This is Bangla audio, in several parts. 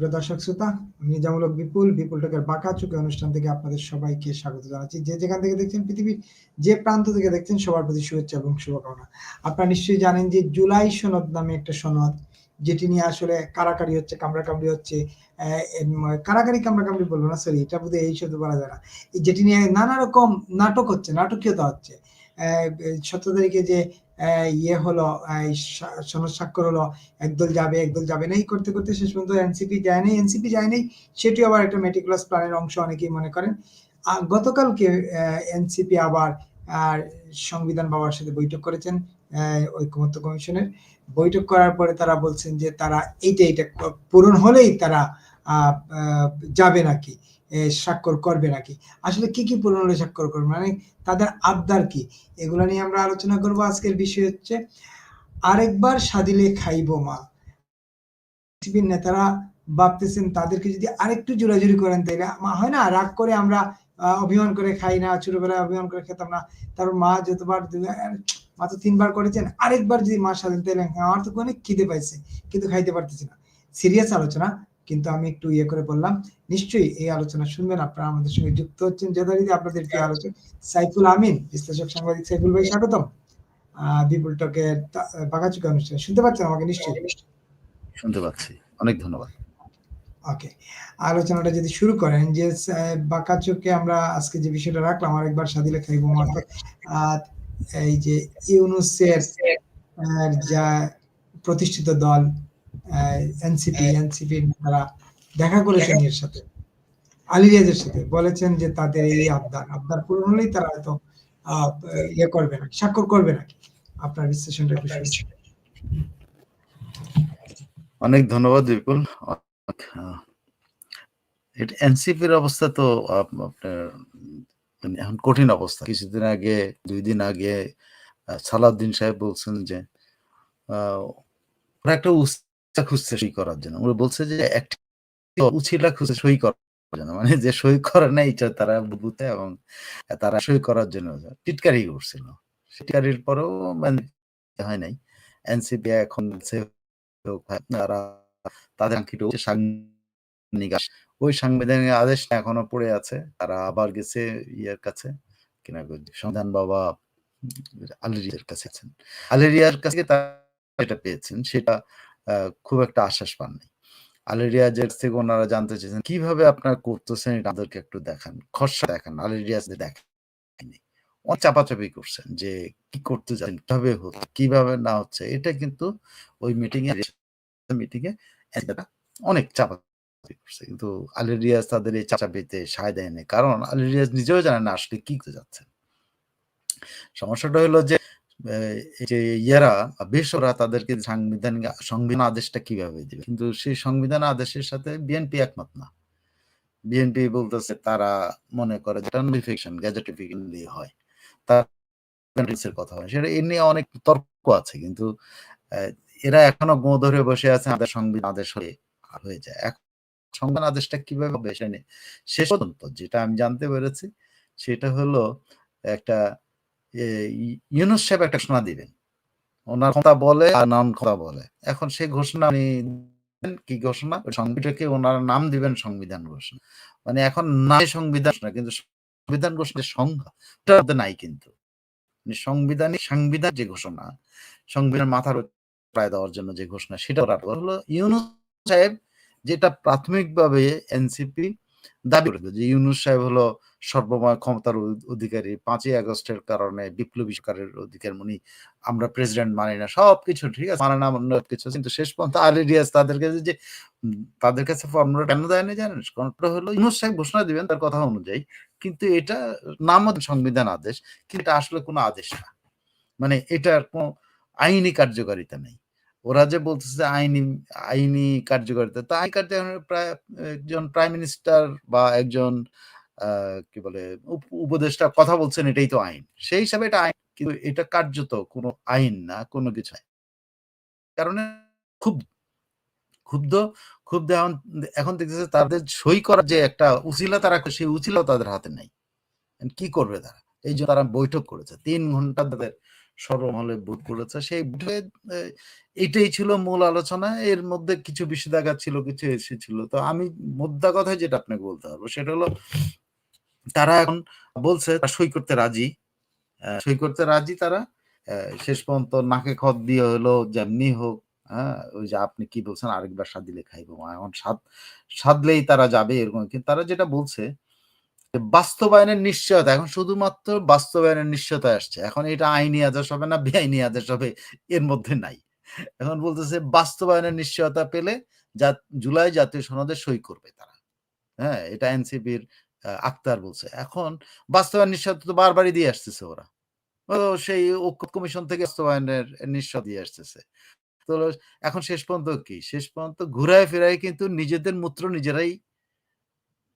সুপ্রিয় দর্শক শ্রোতা আমি জামুলক বিপুল বিপুল টকের বাঁকা চুকে অনুষ্ঠান থেকে আপনাদের সবাইকে স্বাগত জানাচ্ছি। যে যেখান থেকে দেখছেন পৃথিবীর যে প্রান্ত থেকে দেখছেন, সবার প্রতি শুভেচ্ছা এবং শুভকামনা। আপনারা নিশ্চয়ই জানেন যে জুলাই সনদ নামে একটা সনদ, যেটি নিয়ে আসলে কারাকারি হচ্ছে, কামড়াকামড়ি হচ্ছে কারাকারি, কামড়াকামড়ি বলব না সরি এটা বোধহয় এই শব্দ বলা যায় না। যেটি নিয়ে নানা রকম নাটক হচ্ছে, নাটকীয়তা হচ্ছে। সতেরো তারিখে যে ইয়ে হলো সনদ স্বাক্ষর হলো একদল যাবে একদল যাবে না। এই করতে করতে শেষ পর্যন্ত এনসিপি যায় নাই। এনসিপি যায় নাই সেটি আবার একটা মেটিকুলাস প্ল্যানের অংশ অনেকেই মনে করেন। গতকালকে এনসিপি আবার আর সংবিধান বাবার সাথে বৈঠক করেছেন আহ, ঐকমত্য কমিশনের। বৈঠক করার পরে তারা বলছেন যে তারা এইটা এইটা পূরণ হলেই তারা যাবে নাকি। স্বাক্ষর করবে নাকি? আসলে কি কি হলে স্বাক্ষর করবে? মানে তাদের আবদার কি? এগুলো নিয়ে আমরা আলোচনা করব আজকের বিষয় হচ্ছে আরেকবার সাদিলে খাইব মা বিসিবির নেতারা ভাবতেছেন তাদেরকে যদি আরেকটু জোরাজুরি করেন তাইলে মা হয় না? রাগ করে আমরা অভিমান করে খাই না ছোটবেলায় অভিমান করে খেতাম না। তারপর মা যতবার মা তো তিনবার করেছেন আরেকবার যদি মা স্বাধীন তাইলে হ্যাঁ, আমার তো অনেক খিদে পাইছে কিন্তু খাইতে পারতেছি না। সিরিয়াস আলোচনা। কিন্তু আমি একটু ইয়ে করে বললাম নিশ্চয়ই এই আলোচনা শুনবেন আপনারা আমাদের সঙ্গে যুক্ত হচ্ছেন যথারীতি আপনাদের প্রিয় আলোচক সাইফুল আমিন বিশ্লেষক সাংবাদিক সাইফুল ভাই স্বাগতম। বিপুল টকের বাগাচুকা অনুষ্ঠানে শুনতে পাচ্ছেন আমাকে নিশ্চয়ই? শুনতে পাচ্ছি অনেক ধন্যবাদ। ওকে আলোচনাটা যদি শুরু করেন যে বাঁকাচোকে আমরা আজকে যে বিষয়টা রাখলাম আরেকবার সাদিলে খাইব আহ, এই যে ইউনুসের যা প্রতিষ্ঠিত দল এনসিপি এনসিপি তারা দেখা করেছেন এর সাথে আলী রিয়াজের সাথে। বলেছেন যে তাদের এই আবদার আবদার পূরণ হলেই তারা হয়তো ইয়ে করবে নাকি স্বাক্ষর করবে নাকি। আপনার বিশ্লেষণটা একটু অনেক ধন্যবাদ বিপুল। এনসিপির অবস্থা তো আপ- আপনার মানে এখন কঠিন অবস্থা। কিছুদিন আগে দুই দিন আগে সালাউদ্দিন সাহেব বলছেন যে একটা উচিলা খুঁজছে সই করার জন্য। ওরা বলছে যে একটা উচিলা খুঁজছে সই করার জন্য। মানে যে সই করে না এটা তারা বুঝতে এবং তারা সই করার জন্য টিটকারি করছিল। টিটকারির পরেও মানে হয় নাই। এনসিপি এখন তারা তাদের কাঙ্ক্ষিত যে সাংবিধানিক ওই সাংবিধানিক আদেশ এখনও পড়ে আছে। তারা আবার গেছে ইয়ার কাছে কিনা সন্ধান বাবা আলেরিয়ার কাছে আছেন। আলেরিয়ার কাছে তারা এটা পেয়েছেন, সেটা খুব একটা আশ্বাস পাননি আলেরিয়াজের থেকে ওনারা জানতে চেয়েছেন, কীভাবে আপনার করতেছেন এটা আমাদেরকে একটু দেখান, খসড়া দেখান আলেরিয়াজ দেখায়নি অনেক চাপাচাপি করছেন যে কি করতে যাচ্ছেন, কীভাবে হচ্ছে কীভাবে না হচ্ছে, এটা কিন্তু ওই মিটিং এ মিটিং এ অনেক চাপাচাপি করছে, কিন্তু আলেরিয়াজ তাদের এই চাপাচাপিতে সায় দেয়নি কারণ আলেরিয়াজ নিজেও জানে না আসলে কি করতে যাচ্ছে সমস্যাটা হলো যে যে ইয়ারা বেসরা তাদেরকে সাংবিধানিক সংবিধান আদেশটা কীভাবে দিবে? কিন্তু সেই সংবিধান আদেশের সাথে বিএনপি একমত না। বিএনপি বলতেছে তারা মনে করে যেটা গ্যাজেটিফিকেশন দিয়ে হয়। তার কথা হয়। সেটা এ নিয়ে অনেক তর্ক আছে, কিন্তু এরা এখনও গো ধরে বসে আছে আমাদের সংবিধান আদেশ হয়ে হয়ে যায়। সংবিধান আদেশটা কীভাবে হবে সেটা শেষ পর্যন্ত যেটা আমি জানতে পেরেছি, সেটা হলো একটা ইউনুস সাহেব একটা ঘোষণা দিবেন ওনার কথা বলে আর নাম কথা বলে। এখন সেই ঘোষণা উনি কি ঘোষণা? সংবিধানকে ওনার নাম দিবেন সংবিধান ঘোষণা। মানে এখন নাই সংবিধান ঘোষণা, কিন্তু সংবিধান সংজ্ঞা, ওটার নাই কিন্তু। মানে সাংবিধানিক সাংবিধান যে ঘোষণা, সংবিধান মাথার প্রায় দেওয়ার জন্য যে ঘোষণা, সেটা হলো ইউনুস সাহেব যেটা প্রাথমিকভাবে এনসিপি দাবি করেছিল যে ইউনুস সাহেব হলো সর্বময় ক্ষমতার অধিকারী। পাঁচই আগস্টের কারণে বিপ্লবী সরকারের অধিকার উনি আমরা প্রেসিডেন্ট মানি না, সবকিছু ঠিক আছে মানে না অন্য কিছু কিন্তু শেষ পর্যন্ত আলী রিয়াজ তাদের কাছে যে তাদের কাছে ফর্মুলা কেন দেয় না জানেন কারণটা হলো ইউনুস সাহেব ঘোষণা দিবেন তার কথা অনুযায়ী, কিন্তু এটা নাম সংবিধান আদেশ, কিন্তু আসলে কোনো আদেশ না। মানে এটার কোনো আইনি কার্যকারিতা নেই। ওরা যে বলতেছে আইনি আইনি কার্যকারিতা, তা আইনি কার্যকারিতা একজন প্রাইম মিনিস্টার বা একজন কি বলে, উপ- উপদেষ্টা কথা বলছেন এটাই তো আইন। সেই হিসাবে এটা আইন, কিন্তু এটা কার্যত কোনো আইন না, কোনো কিছু নাই কারণে খুব, ক্ষুব্ধ ক্ষুব্ধ এখন এখন দেখতেছে তাদের সই করার যে একটা উচিলা তারা, সেই উচিলাও তাদের হাতে নাই। কি করবে তারা? এই জন্য তারা বৈঠক করেছে, তিন ঘণ্টা তাদের সর্বমহলে ভোট করেছে সেই এটাই ছিল মূল আলোচনা। এর মধ্যে কিছু বিষেধাঘাত ছিল, কিছু এসে ছিল। তো আমি মোদ্দা কথায় যেটা আপনাকে বলতে পারব সেটা হলো তারা এখন বলছে সই করতে রাজি। সই করতে রাজি তারা। শেষ পর্যন্ত নাকে খত দিয়ে হলো যেমনি হোক, হ্যাঁ? ওই যে আপনি কি বলছেন আরেকবার সাদিলে খাইবো। এখন সাদ সাধলেই তারা যাবে এরকম। কিন্তু তারা যেটা বলছে বাস্তবায়নের নিশ্চয়তা এখন শুধুমাত্র বাস্তবায়নের নিশ্চয়তা আসছে। এখন এটা আইনি আদেশ হবে না বেআইনি আদেশ হবে এর মধ্যে নাই। এখন বলতেছে বাস্তবায়নের নিশ্চয়তা পেলে জা জুলাই জাতীয় সনদে সই করবে তারা। হ্যাঁ? এটা এনসিপির আক্তার বলছে। এখন বাস্তবায়ন নিশ্চয়তা তো বারবারই দিয়ে আসতেছে ওরা। সেই ঐক্য কমিশন থেকে বাস্তবায়নের নিশ্চয়তা দিয়ে আসতেছে। তো এখন শেষ পর্যন্ত কি? শেষ পর্যন্ত ঘুরায় ফিরায় কিন্তু নিজেদের মূত্র নিজেরাই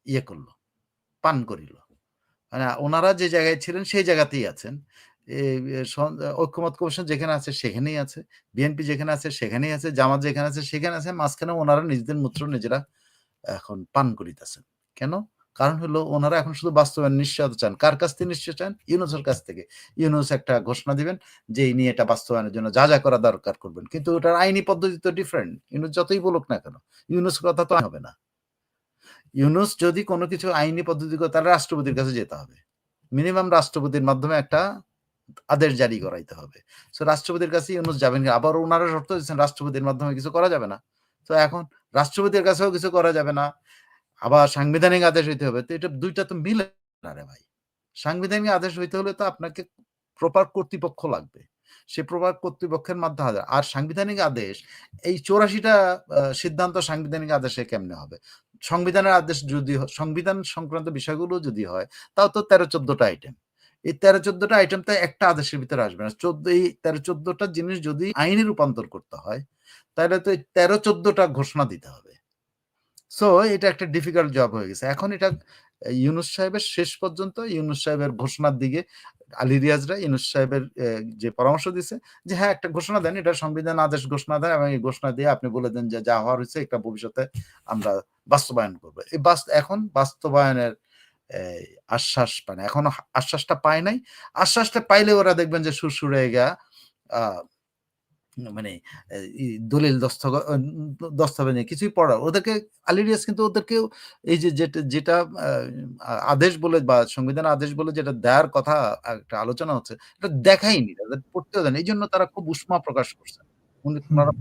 ইয়ে করল, পান করিল। মানে ওনারা যে জায়গায় ছিলেন সেই জায়গাতেই আছেন। ঐক্যমত কমিশন যেখানে আছে সেখানেই আছে। বিএনপি যেখানে আছে সেখানেই আছে। জামাত যেখানে আছে সেখানে আছে। মাঝখানে ওনারা নিজেদের মূত্র নিজেরা এখন পান করিতেছেন। কেন? কারণ হলো ওনারা এখন শুধু বাস্তবায়ন নিশ্চয়তা চান। কার কাছ থেকে নিশ্চয় চান? ইউনূসের কাছ থেকে। ইউনূস একটা ঘোষণা দিবেন যে এই নিয়ে এটা বাস্তবায়নের জন্য যা, যা করা দরকার করবেন। কিন্তু ওটার আইনি পদ্ধতি তো ডিফারেন্ট। ইউনূস যতই বলুক না কেন। ইউনূসের কথা তো হবে না। ইউনূস যদি কোনো কিছু আইনি পদ্ধতি করে, তাহলে রাষ্ট্রপতির কাছে যেতে হবে। মিনিমাম রাষ্ট্রপতির মাধ্যমে একটা আদেশ জারি করাইতে হবে। সো রাষ্ট্রপতির কাছে ইউনুস যাবেন। আবার ওনারা শর্ত দিচ্ছেন রাষ্ট্রপতির মাধ্যমে কিছু করা যাবে না। তো এখন রাষ্ট্রপতির কাছেও কিছু করা যাবে না। আবার সাংবিধানিক আদেশ হইতে হবে। তো, এটা দুইটা তো মিলে না রে ভাই। সাংবিধানিক আদেশ হইতে হলে তো আপনাকে প্রপার কর্তৃপক্ষ লাগবে। সে প্রপার কর্তৃপক্ষের মাধ্যমে হবে। আর সাংবিধানিক আদেশ, এই ৮৪ টা আ সিদ্ধান্ত সাংবিধানিক আদেশে কেমনে হবে? সংবিধানের আদেশ যদি সংবিধান সংক্রান্ত বিষয়গুলো যদি হয়, তাও তো ১৩-১৪ টা আইটেম। এই তেরো চোদ্দটা আইটেম তো একটা আদেশের ভিতরে আসবে না। ১৪ এই তেরো চোদ্দটা জিনিস যদি আইনে রূপান্তর করতে হয়, তাহলে তো এই ১৩-১৪ টা ঘোষণা দিতে হবে। সো এটা একটা ডিফিকাল্ট জব হয়ে গেছে। এখন এটা ইউনূস সাহেবের শেষ পর্যন্ত ইউনুস সাহেবের ঘোষণার দিকে আলী রিয়াজরা ইউনুস সাহেবের যে পরামর্শ দিছে যে হ্যাঁ, একটা ঘোষণা দেন। এটা সংবিধান আদেশ ঘোষণা দেন এবং এই ঘোষণা দিয়ে আপনি বলে দেন যে যা হওয়ার হইছে এটা ভবিষ্যতে আমরা বাস্তবায়ন করব এই এখন বাস্তবায়নের আশ্বাস পায় না। এখনও আশ্বাসটা পায় নাই। আশ্বাসটা পাইলে ওরা দেখবেন যে সুরসুরে গিয়া আ মানে দলিল দস্তাবেজ কিছুই পড়া ওদেরকে আলী রিয়াজ কিন্তু ওদেরকেও এই যে যেটা আদেশ বলে বা সংবিধান আদেশ বলে যেটা দেয়ার কথা একটা আলোচনা হচ্ছে এটা দেখায়নি। তাদের পড়তেও দেয়নি। এইজন্য তারা খুব উষ্মা প্রকাশ করছেন। উনি উনারা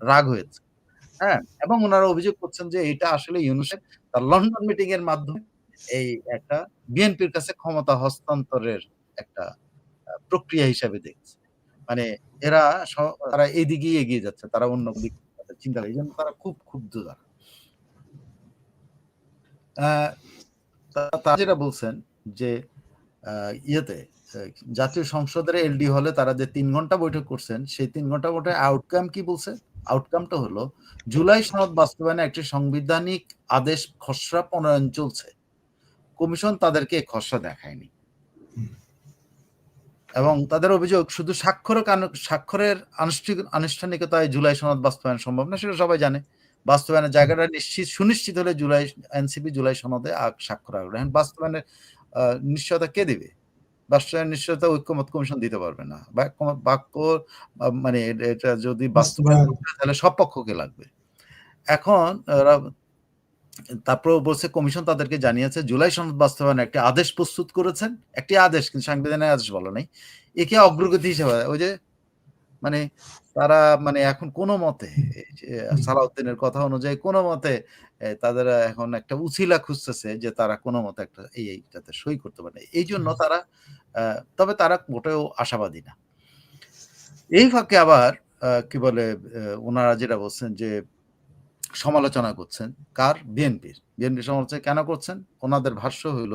রাগ হয়েছে। হ্যাঁ? এবং ওনারা অভিযোগ করছেন যে এটা আসলে ইউনূসের তার লন্ডন মিটিং এর মাধ্যমে এই একটা বিএনপির কাছে ক্ষমতা হস্তান্তরের একটা প্রক্রিয়া হিসাবে দেখছে। মানে এরা তারা এদিকেই এগিয়ে যাচ্ছে। তারা অন্য দিক চিন্তা করে। এইজন্য তারা খুব ক্ষুব্ধ তারা। তারা যেটা বলছেন যে ইয়েতে জাতীয় সংসদের এলডি হলে তারা যে তিন ঘণ্টা বৈঠক করছেন সেই তিন ঘণ্টা বৈঠকের আউটকাম কি বলছে? আউটকামটা হলো জুলাই সনদ বাস্তবায়নে একটি সাংবিধানিক আদেশ খসড়া প্রণয়ন চলছে। কমিশন তাদেরকে খসড়া দেখায়নি। এবং তাদের অভিযোগ শুধু স্বাক্ষর স্বাক্ষরের আনুষ্ঠানিকতায় জুলাই সনদ বাস্তবায়ন সম্ভব না সেটা সবাই জানে। বাস্তবায়নের জায়গাটা নিশ্চিত সুনিশ্চিত হলে জুলাই এনসিপি জুলাই সনদে আ স্বাক্ষর। এখন বাস্তবায়নের নিশ্চয়তা কে দিবে? বাস্তবায়নের নিশ্চয়তা ঐক্যমত কমিশন দিতে পারবে না। বাক্য মানে এটা যদি বাস্তবায়ন তাহলে সব পক্ষকে লাগবে। এখন ওরা তারপরেও বলছে কমিশন তাদেরকে জানিয়েছে জুলাই সনদ বাস্তবায়নে একটি আদেশ প্রস্তুত করেছেন। একটি আদেশ কিন্তু সাংবিধানিক আদেশ বলে নাই। একে অগ্রগতি হিসেবে ওই যে মানে তারা মানে এখন কোনো মতে সালাউদ্দিনের কথা অনুযায়ী কোন মতে তাদের এখন একটা উছিলা খুঁজতেছে যে তারা কোন মতে একটা এই এইটাতে সই করতে পারে। এই জন্য তারা তবে তারা মোটেও আশাবাদী না। এই ফাঁকে আবার কি বলে এ উনারা যেটা বলছেন যে সমালোচনা করছেন কার? বিএনপির। বিএনপি সমালোচনা কেন করছেন? ওনাদের ভাষ্য হইল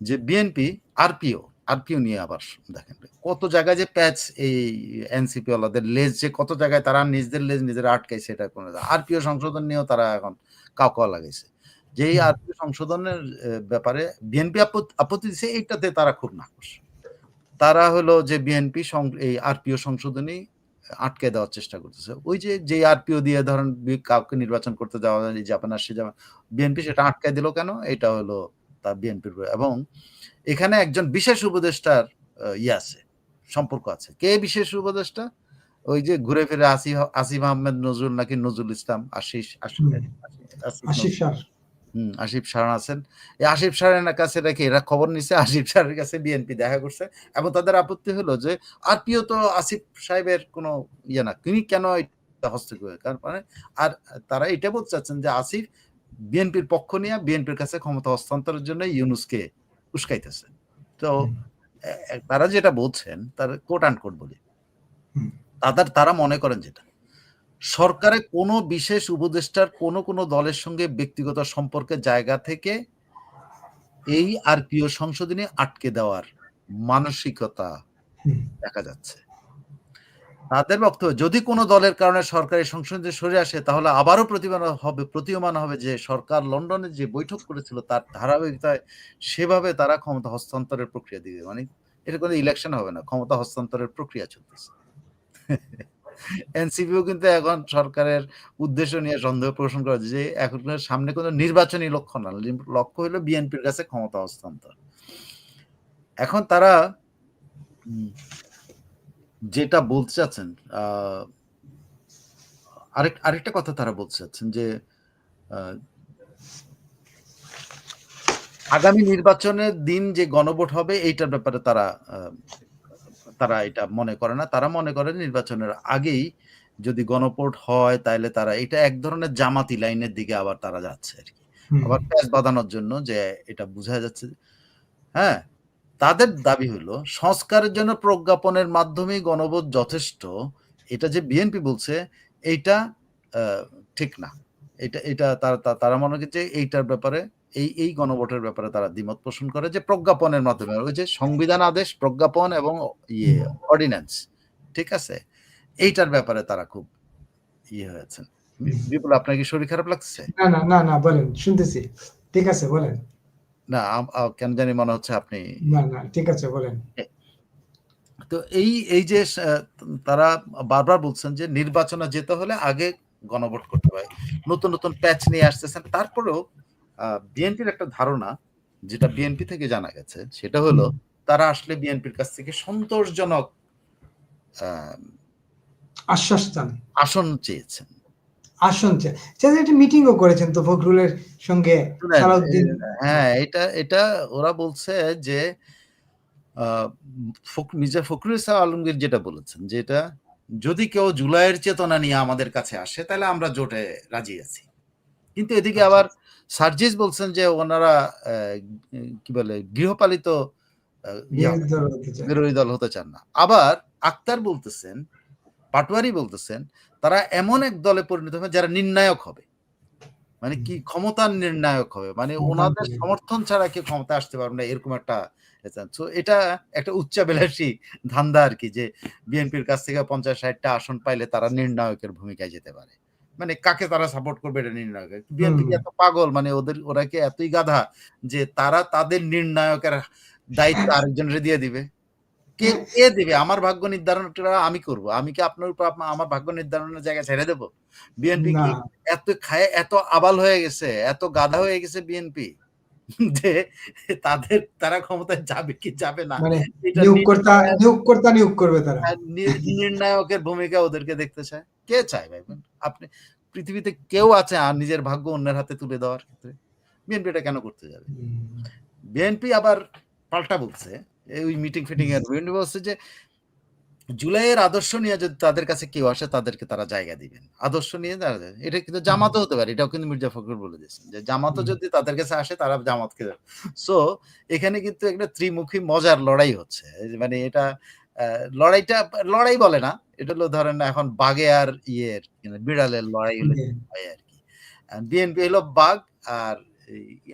যে বিএনপি আরপিও, আরপিও নিয়ে আবার দেখেন কত জায়গায় যে প্যাচ এই এনসিপি ওয়ালাদের লেজ যে কত জায়গায় তারা নিজেদের লেজ নিজেরা আটকাইছে এটা কোন আরপিও সংশোধন নিয়েও তারা এখন কাউকাও লাগাইছে। যে এই আরপিও সংশোধনের ব্যাপারে বিএনপি আপত আপত্তি দিছে এইটাতে তারা খুব নাখুশ। তারা হলো যে বিএনপি এই আরপিও সংশোধনী আটকে দেওয়ার চেষ্টা করতেছে। ওই যে যেই আরপিও দিয়ে ধরেন কাউকে নির্বাচন করতে যাওয়া যায় যাবে না সে বিএনপি সেটা আটকায় দিল কেন? এটা হলো তার বিএনপির এবং এখানে একজন বিশেষ উপদেষ্টার ইয়ে আছে। সম্পর্ক আছে কে বিশেষ উপদেষ্টা ওই যে ঘুরে ফিরে আসিফ আসিফ আহমেদ নজরুল নাকি নজরুল ইসলাম আশিস আশিস হুম। হুম, আসিফ সারান আছেন। এই আসিফ সারানের কাছে রেখে এরা খবর নিছে আসিফ সারের কাছে বিএনপি দেখা করছে এবং তাদের আপত্তি হলো যে আরপিও তো আসিফ সাহেবের কোনো ইয়ে না তিনি কেন হস্তক্ষেপ করে? কারণ মানে আর তারা এটা বলতে চাচ্ছেন যে আসিফ বিএনপির পক্ষ নিয়ে বিএনপির কাছে ক্ষমতা হস্তান্তরের জন্য ইউনুসকে উস্কাইতেছে। তো তারা যেটা বলছেন তার কোট আন্ড কোট বলি। তাদের তারা মনে করেন যেটা। সরকারে কোনো বিশেষ উপদেষ্টার কোনো কোনো দলের সঙ্গে ব্যক্তিগত সম্পর্কের জায়গা থেকে এই আরপিও সংশোধনী আটকে দেওয়ার মানসিকতা দেখা যাচ্ছে। তাদের বক্তব্য যদি কোনো দলের কারণে সরকারি সংশোধনী সরে আসে তাহলে আবারও প্রতিমান হবে প্রতীয়মান হবে যে সরকার লন্ডনে যে বৈঠক করেছিল তার ধারাবাহিকতায় সেভাবে তারা ক্ষমতা হস্তান্তরের প্রক্রিয়া দিবে। মানে এটা কোনো ইলেকশন হবে না ক্ষমতা হস্তান্তরের প্রক্রিয়া চলতেছে। এনসিপিও কিন্তু এখন সরকারের উদ্দেশ্য নিয়ে সন্দেহ পোষণ করে যে এখন সামনে কোনো নির্বাচনী লক্ষ্য না। লক্ষ্য হলো বিএনপির কাছে ক্ষমতা হস্তান্তর। এখন তারা যেটা বলতে চাচ্ছেন আরেক, আরেকটা কথা তারা বলতে চাচ্ছেন যে আগামী নির্বাচনের দিন যে গণভোট হবে, এইটার ব্যাপারে তারা তারা এটা মনে করে না। তারা মনে করে নির্বাচনের আগেই যদি গণভোট হয় তাহলে তারা এটা এক ধরনের জামাতি লাইনের দিকে আবার তারা যাচ্ছে আর কি। আবার প্যাচ বাঁধানোর জন্য যে এটা বোঝা যাচ্ছে। হ্যাঁ তাদের দাবি হলো সংস্কারের জন্য প্রজ্ঞাপনের মাধ্যমে গণবোধ যথেষ্ট। এটা যে বিএনপি বলছে এইটা আহ, ঠিক না। এটা এটা তারা তারা মনে করছে এইটার ব্যাপারে এই এই গণভোটের ব্যাপারে তারা দ্বিমত পোষণ করে যে প্রজ্ঞাপনের মাধ্যমে ওই যে সংবিধান আদেশ প্রজ্ঞাপন এবং ইয়ে অর্ডিন্যান্স ঠিক আছে? এইটার ব্যাপারে তারা খুব ইয়ে হয়েছেন। বিপুল আপনার কি শরীর খারাপ লাগছে? না না না না বলেন শুনতেছি। ঠিক আছে বলেন। না কেন জানি মনে হচ্ছে আপনি না না ঠিক আছে বলেন। তো এই এই যে তারা বারবার বলছেন যে নির্বাচনে যেতে হলে আগে গণভোট করতে হয়। নতুন নতুন প্যাচ নিয়ে আসতেছেন। তারপরেও বিএনপির একটা ধারণা যেটা বিএনপি থেকে জানা গেছে সেটা হলো তারা আসলে বিএনপির কাছ থেকে সন্তোষজনক আশ্বাস চান। আসন চেয়েছেন। আসন সেটা একটা মিটিংও করেছেন তো ফখরুলের সঙ্গে হ্যাঁ এটা এটা ওরা বলছে যে মির্জা ফখরুল ইসলাম আলমগীর যেটা বলেছেন যেটা যদি কেউ জুলাইয়ের চেতনা নিয়ে আমাদের কাছে আসে তাহলে আমরা জোটে রাজি আছি। কিন্তু এদিকে আচ্ছা। আবার সার্জিস বলছেন যে ওনারা কি বলে গৃহপালিত বিরোধী দল হতে চায়। বিরোধী দল হতে চান না। আবার আক্তার বলতেছেন পাটোয়ারি বলতেছেন তারা এমন এক দলে পরিণত হবে যারা নির্ণায়ক হবে। মানে কি ক্ষমতার নির্ণায়ক হবে। মানে ওনাদের সমর্থন ছাড়া কেউ ক্ষমতা আসতে পারবে না এরকম একটা তো এটা একটা উচ্চাবিলাসী ধান্দা আর কি যে বিএনপির কাছ থেকে পঞ্চাশ ষাটটা আসন পাইলে তারা নির্ণায়কের ভূমিকায় যেতে পারে। মানে কাকে তারা সাপোর্ট করবে এটা নির্ণায়ক বিএনপি এত পাগল মানে ওদের ওরা কি এতই গাধা যে তারা তাদের নির্ণায়কের দায়িত্ব আরেকজনের দিয়ে দিবে? কে কে দিবে? আমার ভাগ্য নির্ধারণটা আমি করব। আমি কি আপনার উপর আমার ভাগ্য নির্ধারণের জায়গা ছেড়ে দেব? বিএনপি কি এত খায় এত আবাল হয়ে গেছে এত গাধা হয়ে গেছে বিএনপি? যে তাদের তারা ক্ষমতায় যাবে কি যাবে না মানে নিয়োগকর্তা নিয়োগকর্তা নিয়োগ করবে তারা। নির্ণায়কের ভূমিকা ওদেরকে দেখতে চায়। কে চায় ভাই? আপনি পৃথিবীতে কেউ আছে আর নিজের ভাগ্য অন্যের হাতে তুলে দেওয়ার ক্ষেত্রে। বিএনপি এটা কেন করতে যাবে। বিএনপি আবার পাল্টা বলছে এই ওই মিটিং ফিটিং এর বিএনপি বলছে যে জুলাইয়ের আদর্শ নিয়ে যদি তাদের কাছে কেউ আসে তাদেরকে তারা জায়গা দিবেন। আদর্শ নিয়ে তারা এটা কিন্তু জামাতও হতে পারে এটাও কিন্তু মির্জা ফখরুল বলে দিয়েছেন যে জামাতও যদি তাদের কাছে আসে তারা জামাতকে সো এখানে কিন্তু একটা ত্রিমুখী মজার লড়াই হচ্ছে। মানে এটা আহ, লড়াইটা লড়াই বলে না এটা হলো ধরেন এখন বাঘে আর ইয়ের মানে বিড়ালের লড়াই হলে হয় আর কি। বিএনপি হলো বাঘ আর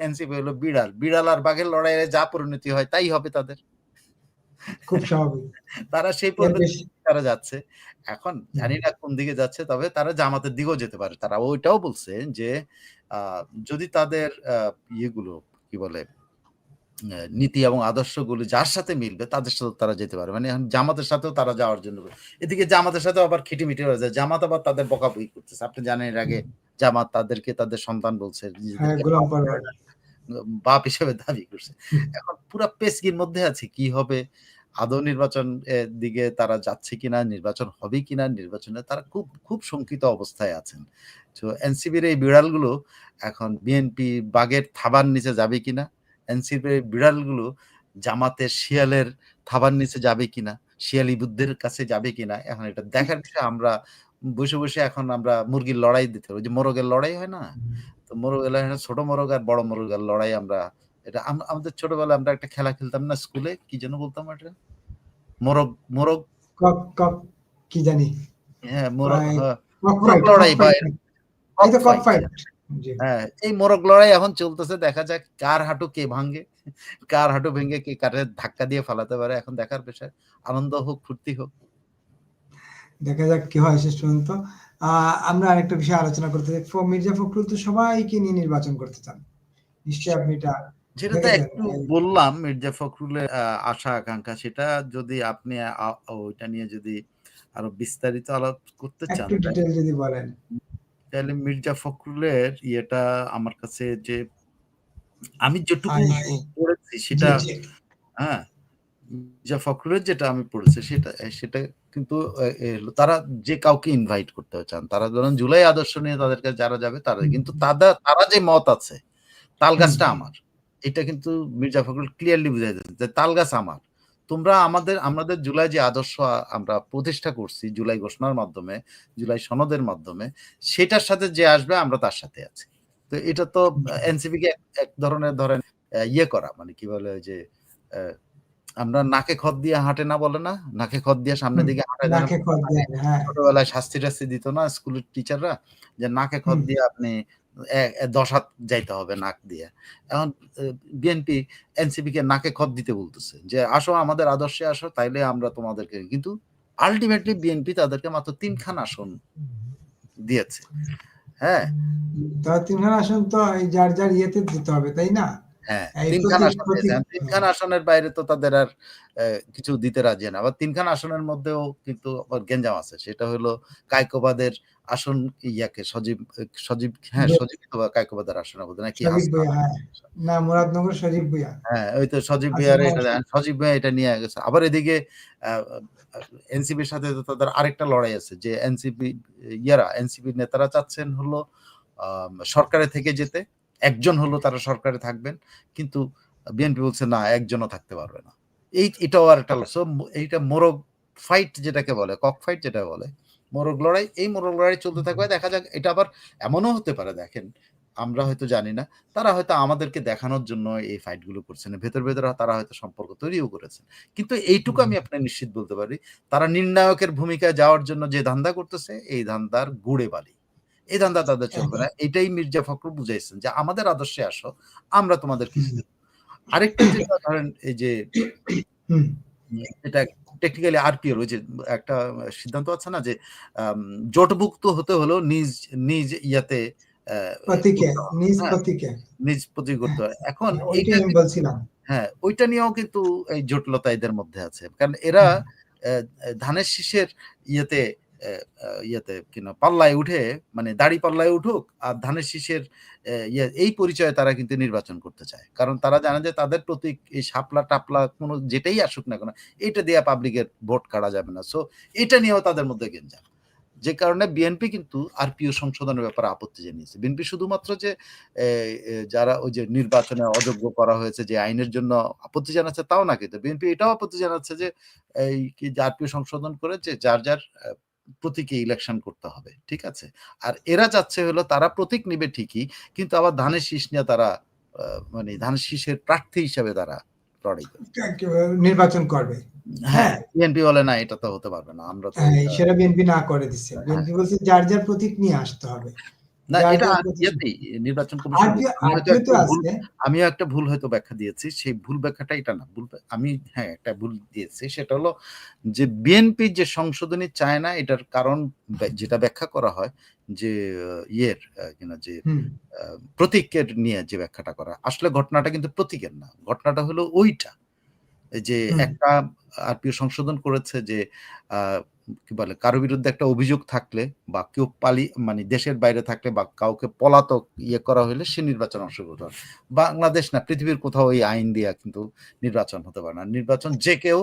এনসিপি হলো বিড়াল। বিড়াল আর বাঘের লড়াইয়ে যা পরিণতি হয় তাই হবে তাদের। খুব স্বাভাবিক। তারা সেই তারা যাচ্ছে। এখন জানি না কোন দিকে যাচ্ছে তবে তারা জামাতের দিকেও যেতে পারে। তারা ওইটাও বলছে যে যদি তাদের ইয়েগুলো কি বলে নীতি এবং আদর্শগুলো যার সাথে মিলবে তাদের সাথে তারা যেতে পারে। মানে এখন জামাতের সাথেও তারা যাওয়ার জন্য এদিকে জামাতের সাথে আবার খিটিমিটি হয়ে যায়। জামাত আবার তাদের বকাবকি করতেছে। আপনি জানেন এর আগে জামাত তাদেরকে তাদের সন্তান বলছে। হ্যাঁ বাপ হিসেবে দাবি করছে। এখন পুরা পেশগির মধ্যে আছে কি হবে? আদৌ নির্বাচন দিকে তারা যাচ্ছে কিনা, নির্বাচন হবে কিনা, নির্বাচনে তারা খুব, খুব শঙ্কিত অবস্থায় আছেন। তো এনসিপির এই বিড়ালগুলো এখন বিএনপি বাঘের থাবার নিচে যাবে কিনা, এনসিপির এই বিড়ালগুলো জামাতের শিয়ালের থাবার নিচে যাবে কিনা, শিয়ালি বুদ্ধের কাছে যাবে কিনা, এখন এটা দেখার বিষয় আমরা বসে, বসে এখন আমরা মুরগির লড়াই দিতে ওই যে মোরগের লড়াই হয় না? তো মোরগের লড়াই ছোট মোরগ আর বড় মোরগের লড়াই আমরা এটা আমাদের ছোটবেলায় আমরা একটা খেলা খেলতাম না স্কুলে? কি যেন বলতাম এটা? মোরগ, মোরগ কক, কক কি জানি? হ্যাঁ, মোরগ লড়াই বা। হ্যাঁ, এই মোরগ লড়াই এখন চলতেছে দেখা যাক কার হাঁটু কে ভাঙ্গে, কার হাঁটু ভেঙে কে কারে ধাক্কা দিয়ে ফালাতে পারে এখন দেখার বিষয়। আনন্দ হোক, ফুর্তি হোক। দেখা যাক কি হয় শেষ পর্যন্ত। আমরা আরেকটা বিষয় আলোচনা করতে চাই। মির্জা ফখরুল তো সবাইকে নিয়ে নির্বাচন করতে চান। নিশ্চয়ই আপনি এটা যেটা তো একটু বললাম মির্জা ফখরুলের আশা আকাঙ্ক্ষা সেটা যদি আপনি ওইটা নিয়ে যদি আরও বিস্তারিত আলাপ করতে চান যদি বলেন। তাহলে মির্জা ফখরুলের ইয়েটা আমার কাছে যে আমি যেটুকু। পড়েছি সেটা হ্যাঁ, মির্জা ফখরুলের যেটা আমি পড়েছি সেটা সেটা কিন্তু তারা যে কাউকে ইনভাইট করতে চান। তারা ধরেন জুলাই আদর্শ নিয়ে তাদের কাছে যারা যাবে তারা কিন্তু তাদা তারা যে মত আছে, তাল গাছটা আমার। এটা কিন্তু মির্জা ফখরুল ক্লিয়ারলি বুঝাই দিয়েছে যে তাল গাছ আমার। তোমরা আমাদের আমাদের জুলাই যে আদর্শ আমরা প্রতিষ্ঠা করছি জুলাই ঘোষণার মাধ্যমে, জুলাই সনদের মাধ্যমে সেটার সাথে যে আসবে আমরা তার সাথে আছি। তো এটা তো। এনসিপি কে এক ধরনের ধরেন ইয়ে করা মানে কি বলে ওই যে আমরা নাকে খত দিয়ে হাঁটে না বলে না? নাকে খত দিয়ে সামনের দিকে হাঁটায় দেয় না? নাকে খত দেয়, হ্যাঁ। ছোটবেলায় শাস্তি-টাস্তি দিত না স্কুলের টিচাররা? যে নাকে খত দিয়ে আপনি ১০ হাত যাইতে হবে নাক দিয়ে। এখন বিএনপি এনসিপি কে নাকে খত দিতে বলতেছে। যে আসো আমাদের আদর্শে আসো তাইলে আমরা তোমাদেরকে কিন্তু আল্টিমেটলি বিএনপি তাদেরকে মাত্র ৩ খান আসন দিয়েছে। হ্যাঁ? তো ৩ আসন তো যার, যার ইয়েতে দিতে হবে, তাই না? হ্যাঁ, এই ৩ খান আসন প্রতীক দিয়েছে। ৩ খান হ্যাঁ। আসনের বাইরে তো তাদের আর কিছু দিতে রাজি না। আবার ৩ খান আসনের মধ্যেও কিন্তু আবার গেঞ্জাম আছে। সেটা হলো কায়কোবাদের আসন ইয়াকে সজীব সজীব হ্যাঁ, সজীব তো কায়কোবাদের আসনে বোধহয় নাকি হ্যাঁ। না মুরাদনগর সজীব ভুঁইয়া। হ্যাঁ, ওই তো সজীব এটা সজীব ভুঁইয়া এটা নিয়ে গেছে। আবার এদিকে এনসিপির সাথে তো তাদের আরেকটা লড়াই আছে যে এনসিপি ইয়ারা এনসিপির নেতারা চাচ্ছেন হলো সরকারে থেকে যেতে। একজন হলো তারা সরকারে থাকবেন। কিন্তু বিএনপি বলছে না একজনও থাকতে পারবে না। এই এটাও আরেকটা সো এইটা মোরগ ফাইট যেটাকে বলে, কক ফাইট যেটা বলে। মোরগ লড়াই, এই মোরগ লড়াই চলতে থাকবে। দেখা যাক এটা আবার এমনও হতে পারে দেখেন, আমরা হয়তো জানি না। তারা হয়তো আমাদেরকে দেখানোর জন্য এই ফাইটগুলো করছে না। ভেতর, ভেতর তারা হয়তো সম্পর্ক তৈরিও করেছেন। কিন্তু এইটুকু আমি আপনার নিশ্চিত বলতে পারি, তারা নির্ণায়কের ভূমিকায় যাওয়ার জন্য যে ধান্দা করতেছে, এই ধান্দার গুড়ে বালি। এই ধান্দা তাদের চলবে না। এটাই মির্জা ফখরুল বুঝাইছেন যে আমাদের আদর্শে আসো, আমরা তোমাদেরকে হুম। দেব। আরেকটা যেটা ধরেন এই যে এটা টেকনিক্যালি আরপিওর ওই যে একটা সিদ্ধান্ত আছে না যে জোটভুক্ত হতে হলেও নিজ নিজ ইয়াতে হয়। নিজ প্রতি। করতে হয়। এখন হ্যাঁ, কিন্তু বলছিলাম। হ্যাঁ, ওইটা নিয়েও কিন্তু এই জটিলতা এদের মধ্যে আছে। কারণ এরা ধানের শীষের ইয়েতে ইয়েতে কিনা পাল্লায় উঠে মানে দাড়ি পাল্লায় উঠুক আর ধানের শীষের ইয়ে এই পরিচয়ে তারা কিন্তু নির্বাচন করতে চায়। কারণ তারা জানে যে তাদের প্রতীক এই সাপলা টাপলা কোনো যেটাই আসুক না কেন, এটা দিয়ে পাবলিকের ভোট কাড়া যাবে না। সো এটা নিয়েও তাদের মধ্যে গেঞ্জাম। যে কারণে বিএনপি কিন্তু আরপিও সংশোধনের ব্যাপারে আপত্তি জানিয়েছে। বিএনপি শুধুমাত্র যে যারা ওই যে নির্বাচনে অযোগ্য করা হয়েছে যে আইনের জন্য আপত্তি জানাচ্ছে তাও না কিন্তু। বিএনপি এটাও আপত্তি জানাচ্ছে যে এই কি আরপিও সংশোধন করে যে যার, যার প্রতীকে ইলেকশন করতে হবে। ঠিক আছে? আর এরা চাচ্ছে হলো তারা প্রতীক নিবে ঠিকই, কিন্তু আবার ধানের শীষ নিয়ে তারা মানে ধানের শীষের প্রার্থী হিসেবে তারা লড়াই করবে। নির্বাচন করবে। হ্যাঁ, হ্যাঁ। বিএনপি বলে না এটা তো হতে পারবে না। আমরা তো হ্যাঁ, সেটা বিএনপি না করে দিচ্ছে। হ্যাঁ। বিএনপি বলছে যার, যার প্রতীক নিয়ে আসতে হবে। না এটা নির্বাচন একটু ভুল আছে। আমিও একটা ভুল হয়তো ব্যাখ্যা দিয়েছি। সেই ভুল ব্যাখ্যাটা এটা না। ভুল আমি হ্যাঁ, একটা ভুল দিয়েছি। সেটা হলো যে বিএনপি যে সংশোধনী চায় না এটার কারণ যেটা ব্যাখ্যা করা হয় যে ইয়ের কিনা যে। প্রতীকের নিয়ে যে ব্যাখ্যাটা করা। আসলে ঘটনাটা কিন্তু প্রতীকের না। ঘটনাটা হলো ওইটা। যে। একটা আরপিও সংশোধন করেছে যে কি বলে কারও বিরুদ্ধে একটা অভিযোগ থাকলে বা কেউ পালি মানে দেশের বাইরে থাকলে বা কাউকে পলাতক ইয়ে করা হলে সে নির্বাচন অংশগ্রহণ বাংলাদেশ না পৃথিবীর কোথাও এই আইন দিয়া কিন্তু নির্বাচন হতে পারে না। নির্বাচন যে কেউ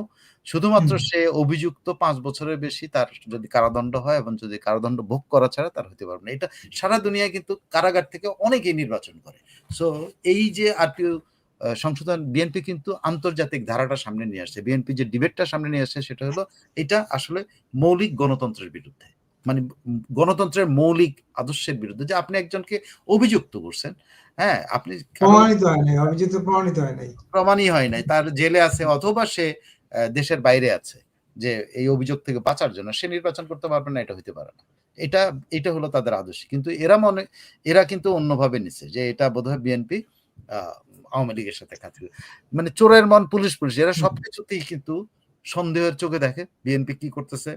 শুধুমাত্র সে অভিযুক্ত পাঁচ বছরের বেশি তার যদি কারাদণ্ড হয় এবং যদি কারাদণ্ড ভোগ করা ছাড়া তার হতে পারবে না। এটা সারা দুনিয়ায় কিন্তু কারাগার থেকে অনেকেই নির্বাচন করে। সো এই যে আরপিও সংশোধন বিএনপি কিন্তু আন্তর্জাতিক ধারাটা সামনে নিয়ে আসছে। বিএনপি যে ডিবেটটা সামনে নিয়ে আসছে সেটা হলো এটা আসলে মৌলিক গণতন্ত্রের বিরুদ্ধে। মানে গণতন্ত্রের মৌলিক আদর্শের বিরুদ্ধে যে আপনি একজনকে অভিযুক্ত করছেন হ্যাঁ আপনি প্রমাণিত হয় নাই অভিযোগ তো প্রমাণিত হয় নাই। প্রমাণই হয় নাই। তার জেলে আছে অথবা সে দেশের বাইরে আছে যে এই অভিযোগ থেকে বাঁচার জন্য। সে নির্বাচন করতে পারবে না এটা হইতে পারে না। এটা এটা হলো তাদের আদর্শ। কিন্তু এরা মনে এরা কিন্তু অন্যভাবে নিছে যে এটা বোধহয় বিএনপি আওয়ামী লীগের সাথে খাতির মানে চোরের মন পুলিশ পুলিশ এরা। সবকিছুতেই কিন্তু সন্দেহের চোখে দেখে বিএনপি কি করতেছে।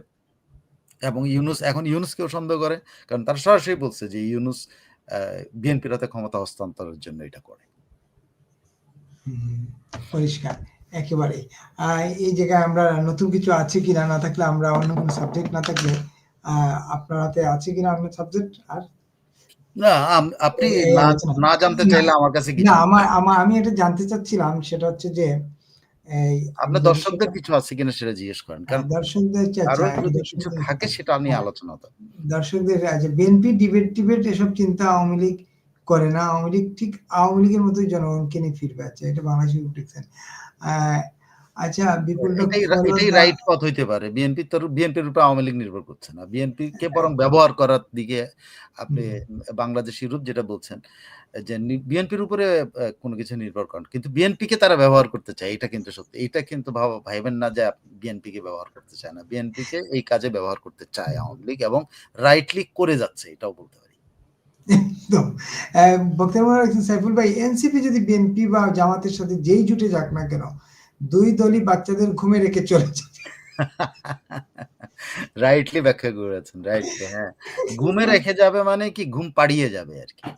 এবং ইউনুস এখন ইউনুসকেও সন্দেহ করে কারণ তারা সরাসরি বলছে যে ইউনুস বিএনপির হাতে ক্ষমতা হস্তান্তরের জন্য এটা করে। পরিষ্কার একেবারে। এই জায়গায় আমরা নতুন কিছু আছে কিনা না থাকলে আমরা অন্য কোনো সাবজেক্ট না থাকলে আপনার হাতে আছে কিনা অন্য সাবজেক্ট আর না আপনি না জানতে চাইলে আমার কাছে না আমার আমার আমি এটা জানতে চাচ্ছিলাম সেটা হচ্ছে যে এই আপনার দর্শকদের কিছু আছে কিনা সেটা জিজ্ঞেস করেন কারণ দর্শকদের আরও চাই, যদি দর্শকদের- কিছু থাকে সেটা নিয়ে আলোচনা হতো দর্শকদের যে বিএনপি ডিবেট টিবেট এসব চিন্তা আওয়ামী লীগ করে না আওয়ামী লীগ ঠিক আওয়ামী লীগের মতোই জনগণকে নিয়ে ফিরবে আছে এটা বাংলাদেশে উঠেছেন। আচ্ছা বিপুল এটাই রাইট পথ হইতে পারে। বিএনপি তো বিএনপির উপর আওয়ামী লীগ নির্ভর করছে না। বিএনপি কে বরং ব্যবহার করার দিকে আপনি বাংলাদেশি রূপ যেটা বলছেন যে বিএনপির উপরে কোনো কিছু নির্ভর করেন। কিন্তু বিএনপি কে তারা ব্যবহার করতে চায় এটা কিন্তু সত্যি। এটা কিন্তু ভাব- ভাইবেন না যে বিএনপি কে ব্যবহার করতে চায় না। বিএনপি কে এই কাজে ব্যবহার করতে চায় আওয়ামী লীগ এবং রাইটলি করে যাচ্ছে এটাও বলতে পারি। একদম। বক্তার মনে সাইফুল ভাই এনসিপি যদি বিএনপি বা জামাতের সাথে যেই জুটে যাক না কেন দুই দলই বাচ্চাদের ঘুমে রেখে চলে রাইটলি ব্যাখ্যা করেছেন রাইটলি হ্যাঁ। ঘুমে রেখে যাবে মানে কি? ঘুম পাড়িয়ে যাবে আর কি।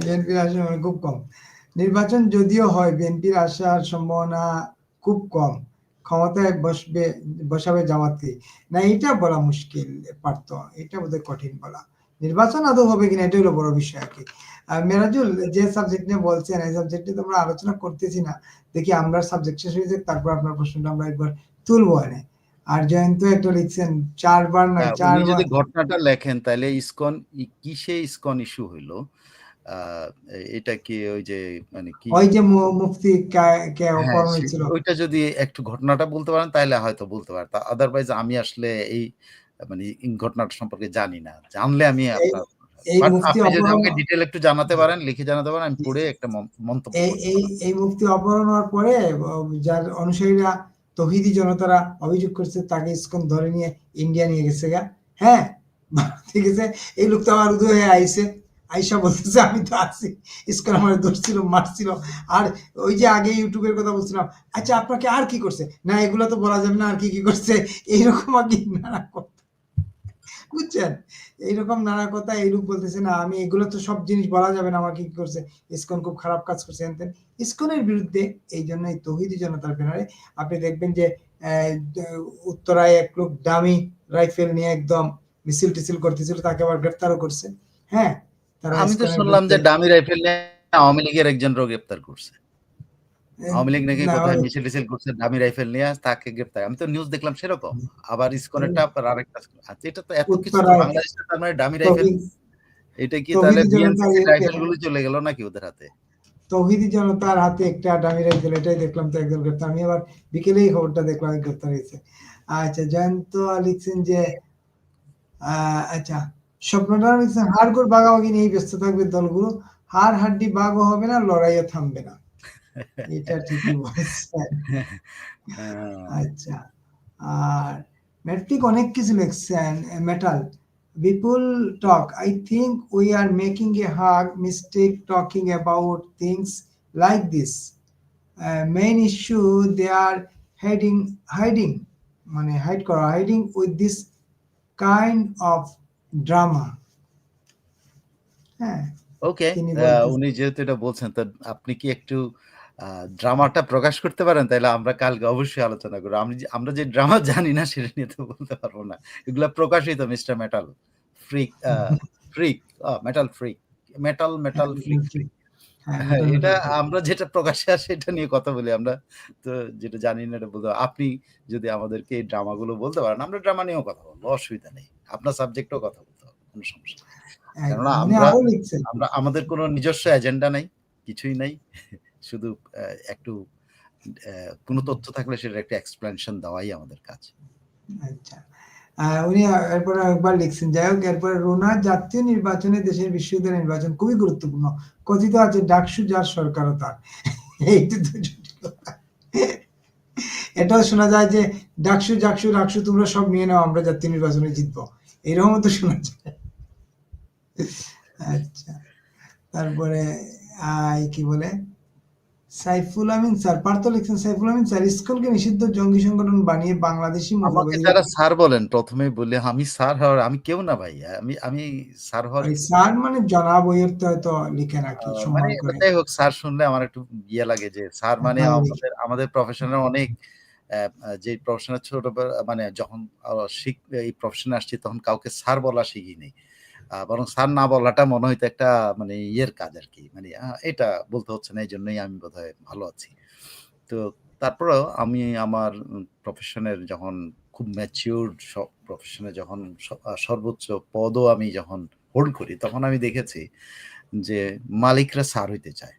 বিএনপির আসার সম্ভাবনা খুব কম। নির্বাচন যদিও হয় বিএনপির আসার সম্ভাবনা খুব কম। ক্ষমতায় বসবে বসাবে জামাতকে। না এটা বলা মুশকিল পারত এটা বোধহয় কঠিন বলা। নির্বাচন আদৌ হবে কিনা এটা হলো বড় বিষয় আর কি। মেরাজুল যে সাবজেক্ট নিয়ে বলছেন এই সাবজেক্ট নিয়ে তোমরা আলোচনা করতেছি না। দেখি আমরা সাবজেক্ট শেষ হয়ে যাক তারপর আপনার প্রশ্নটা আমরা একবার তুলবো এনে। আর জয়ন্ত একটা লিখছেন চারবার না হ্যাঁ, চারবার যদি ঘটনাটা লেখেন তাহলে ইসকন কিসে ইসকন ইস্যু হইল? এটা কি ওই যে মানে কি? ওই যে মু- মুফতি কে- হ্যাঁ, অপহরণ ওইটা যদি একটু ঘটনাটা বলতে পারেন তাহলে হয়তো বলতে পারতাম আদারওয়াইজ আমি আসলে এই মানে ঘটনাটা সম্পর্কে জানি না। জানলে আমি আপনার এই But মুফতি আপনি যদি আমাকে ডিটেল একটু জানাতে পারেন লিখে জানাতে পারেন আমি পড়ে একটা মন- মন্তব্য এই এই অপহরণ হওয়ার পরে যার অনুসারীরা তহিদি জনতারা অভিযোগ করছে তাকে ইসকন ধরে নিয়ে ইন্ডিয়া নিয়ে গেছে গা। হ্যাঁ? ঠিক আছে? এই লোক তো আমার উদয় হয়ে আইসে আইসা বলতেছে আমি তো আছি। ইসকন আমার ধরছিল মারছিল। আর ওই যে আগে ইউটিউবের কথা বলছিলাম আচ্ছা আপনাকে আর কি করছে? না এগুলো তো বলা যাবে না আর কি কি করছে? এইরকম আর কি নানা কথা। বুঝছেন? এইরকম নানা কথা এইরূপ বলতেছে না আমি এগুলো তো সব জিনিস বলা যাবে না আমাকে কি করছে? ইসকন খুব খারাপ কাজ করছে। এনতেন। ইসকনের বিরুদ্ধে এই জন্য এই তহিদি জনতার ব্যানারে আপনি দেখবেন যে আহ, উত্তরায় এক লোক দামি রাইফেল নিয়ে একদম মিছিল টিছিল করতেছিল তাকে আবার গ্রেফতারও করছে। হ্যাঁ আমি তো শুনলাম যে দামি রাইফেল নিয়ে আওয়ামী লীগের একজনও গ্রেপ্তার করছে। আওয়ামী লীগ নাকি কোথায় মিছিল টিছিল করছে দামি রাইফেল নিয়ে তাকে গ্রেপ্তার আমি তো নিউজ দেখলাম সেরকম। আবার ইসকনেরটা আবার আরেকটা আচ্ছা এটা তো এত কিছু বাংলাদেশে তার মানে দামি রাইফেল এটা কি তাহলে এর- রাইফেলগুলো চলে গেল নাকি ওদের হাতে? তৌহিদি জনতার হাতে একটা ডামি রাইফেল এটাই দেখলাম তো একজন গ্রেপ্তার। আমি আবার বিকেলেই খবরটা দেখলাম গ্রেপ্তার হয়েছে। আচ্ছা জয়ন্ত লিখছেন যে আচ্ছা স্বপ্নটা লিখছেন হাড়গোড় বাগাবাগি নিয়ে ব্যস্ত থাকবে দলগুলো। হার হাড্ডি বাগও হবে না লড়াইও থামবে না। এটা ঠিকই বলছেন। আচ্ছা আর ম্যাট্রিক অনেক কিছু লিখছেন metal Bipul talk I think we are making a hard mistake talking about things like this main issue they are hiding hiding মানে হাইড করা hiding with this kind of drama হ্যাঁ ওকে উনি যেহেতু এটা বলছেন তো আপনি কি একটু ড্রামাটা প্রকাশ করতে পারেন তাইলে আমরা কালকে অবশ্যই আলোচনা করব আমি যে আমরা যে ড্রামা জানি না সেটা নিয়ে তো বলতে পারব না। এগুলা প্রকাশিত mister metal. Freak freak metal freak. Metal, metal freak, freak. হ্যাঁ, হ্যাঁ, এটা আমরা যেটা প্রকাশ্যে আসে এটা নিয়ে কথা বলি। আমরা তো যেটা জানি না এটা বলতে আপনি যদি আমাদেরকে এই ড্রামাগুলো বলতে পারেন, আমরা ড্রামা নিয়েও কথা বলব অসুবিধা নেই। আপনার সাবজেক্টেও কথা বলতে হবে। কোন সমস্যা। কেননা আমরা আমরা আমাদের কোনো নিজস্ব এজেন্ডা নাই। কিছুই নাই। শুধু একটু কোন তথ্য থাকলে সেটা একটা এক্সপ্লেনেশন দেওয়াই আমাদের কাজ। আচ্ছা। উনি এরপরে আরেকবার লিখছেন। যাই হোক এরপরে রুনা জাতীয় নির্বাচনে দেশের বিশ্ববিদ্যালয় নির্বাচন খুবই গুরুত্বপূর্ণ। কথিত আছে ডাকসু যার সরকারও তার। এটাও শোনা যায় যে ডাকসু, জাকসু, রাকসু তোমরা সব নিয়ে নাও আমরা জাতীয় নির্বাচনে জিতবো। এরকমও তো শোনা যায়। আচ্ছা। তারপরে আ কি বলে? সাইফুল আমিন স্যার পার্থ লিখছেন সাইফুল আমিন স্যার ইসকনকে নিষিদ্ধ জঙ্গি সংগঠন বানিয়ে বাংলাদেশী আমাকে যারা স্যার বলেন ১ম এই বলি আমি স্যার হওয়ার আমি কেউ না ভাই। আমি আমি স্যার হওয়ার স্যার মানে জনাব ওই অর্থে হয়তো লিখে মানে সম্মান করে। যাই হোক স্যার শুনলে আমার একটু ইয়ে লাগে যে স্যার মানে আমাদের আমাদের প্রফেশনের অনেক যে প্রফেশনের ছোটবেলা মানে যখন শিখ এই প্রফেশনে আসছি তখন কাউকে স্যার বলা শিখি নাই। আ বরং স্যার না বলাটা মনে হইতো একটা মানে ইয়ের কাজ আর কি মানে এটা বলতে হচ্ছে না এই জন্যই আমি বোধহয় ভালো আছি। তো তারপরেও আমি আমার প্রফেশনের যখন খুব ম্যাচিউরড স প্রফেশনে যখন সর্বোচ্চ পদও আমি যখন হোল্ড করি তখন আমি দেখেছি যে মালিকরা স্যার হইতে চায়।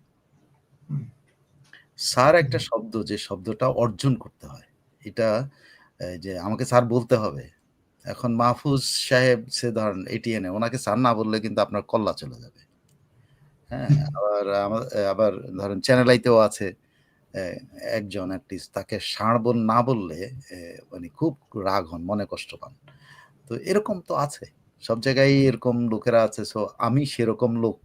স্যার একটা শব্দ যে শব্দটা অর্জন করতে হয়। এটা এই যে আমাকে স্যার বলতে হবে। এখন মাহফুজ সাহেব সে ধরেন এটিএন ওনাকে স্যার না বললে কিন্তু আপনার কল্লা চলে যাবে। হ্যাঁ? আবার আবার ধরেন চ্যানেল আইতেও আছে একজন আর্টিস্ট তাকে ষাঁড় বোন না বললে মানে খুব রাগ হন, মনে কষ্ট পান। তো এরকম তো আছে। সব জায়গায় এরকম লোকেরা আছে। সো আমি সেরকম লোক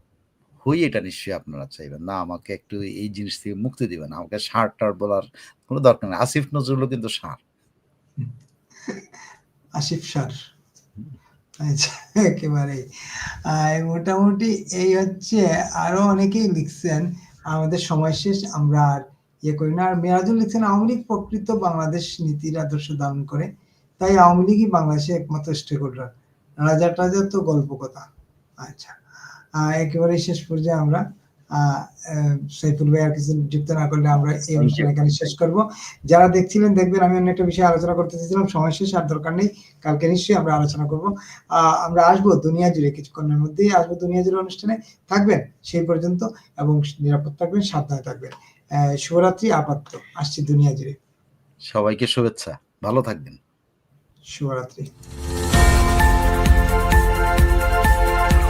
হই এটা নিশ্চয়ই আপনারা চাইবেন। না আমাকে একটু এই জিনিস থেকে মুক্তি দিবেন। আমাকে ষাঁড়-টাঁড় বলার কোনো দরকার নেই। আসিফ নজরুলও কিন্তু ষাঁড়। আসিফ। হুম। আচ্ছা একেবারেই। মোটামুটি এই হচ্ছে, আরও অনেকেই লিখছেন। আমাদের সময় শেষ। আমরা আর ইয়ে করি না। আর মেরাজুল লিখছেন, আওয়ামী লীগ প্রকৃত বাংলাদেশ নীতির আদর্শ ধারণ করে। তাই আওয়ামী লীগই বাংলাদেশের একমাত্র স্টেক হোল্ডার। রাজা-টাজা তো গল্প কথা। আচ্ছা। আ একেবারেই শেষ পর্যায়ে আমরা সাইফুল ভাই আর কিছু যুক্ত না করলে আমরা এই অনুষ্ঠান এখানে শেষ করব। যারা দেখছিলেন দেখবেন আমি অন্য একটা বিষয়ে আলোচনা করতে চেয়েছিলাম। সময় শেষ আর দরকার নেই। কালকে নিশ্চয়ই আমরা আলোচনা করব। আমরা আসব দুনিয়া জুড়ে কিছুক্ষণের মধ্যেই আসব দুনিয়া জুড়ে অনুষ্ঠানে। থাকবেন সেই পর্যন্ত এবং নিরাপদ থাকবেন, সাবধানে থাকবেন। শুভরাত্রি আপাতত। আসছি দুনিয়া জুড়ে। সবাইকে শুভেচ্ছা। ভালো থাকবেন। শুভরাত্রি।